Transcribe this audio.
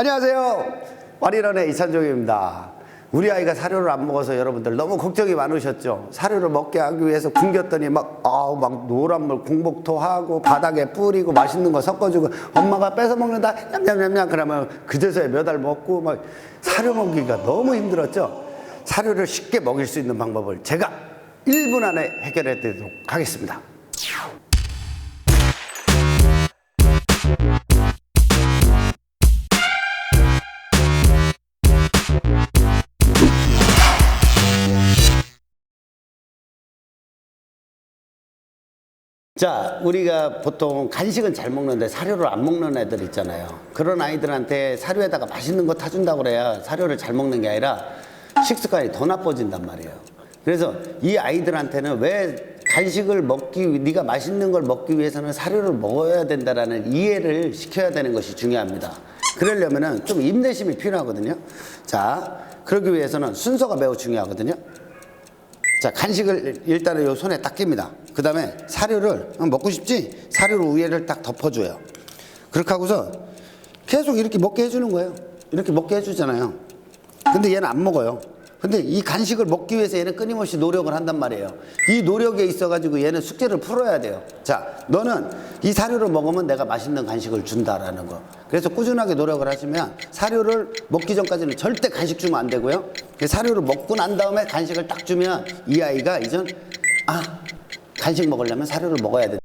안녕하세요. 와리런의 이찬종입니다. 우리 아이가 사료를 안 먹어서 여러분들 너무 걱정이 많으셨죠. 사료를 먹게 하기 위해서 굶겼더니 막, 아우, 막 노란물 공복토 하고 바닥에 뿌리고 맛있는 거 섞어주고 엄마가 뺏어 먹는다. 냠냠냠냠 그러면 그제서야 몇 알 먹고 막 사료 먹기가 너무 힘들었죠. 사료를 쉽게 먹일 수 있는 방법을 제가 1분 안에 해결해 드리도록 하겠습니다. 자, 우리가 보통 간식은 잘 먹는데 사료를 안 먹는 애들 있잖아요. 그런 아이들한테 사료에다가 맛있는 거 타준다고 그래야 사료를 잘 먹는 게 아니라 식습관이 더 나빠진단 말이에요. 그래서 이 아이들한테는 왜 간식을 먹기, 위- 네가 맛있는 걸 먹기 위해서는 사료를 먹어야 된다라는 이해를 시켜야 되는 것이 중요합니다. 그러려면은 좀 인내심이 필요하거든요. 자, 그러기 위해서는 순서가 매우 중요하거든요. 자, 간식을 일단은 요 손에 딱 낍니다. 그 다음에 사료를 어, 먹고 싶지? 사료로 위에를 딱 덮어줘요. 그렇게 하고서 계속 이렇게 먹게 해주는 거예요. 이렇게 먹게 해주잖아요. 근데 얘는 안 먹어요. 근데 이 간식을 먹기 위해서 얘는 끊임없이 노력을 한단 말이에요. 이 노력에 있어가지고 얘는 숙제를 풀어야 돼요. 자, 너는 이 사료를 먹으면 내가 맛있는 간식을 준다라는 거. 그래서 꾸준하게 노력을 하시면 사료를 먹기 전까지는 절대 간식 주면 안 되고요. 그 사료를 먹고 난 다음에 간식을 딱 주면 이 아이가 이젠 아 간식 먹으려면 사료를 먹어야 돼.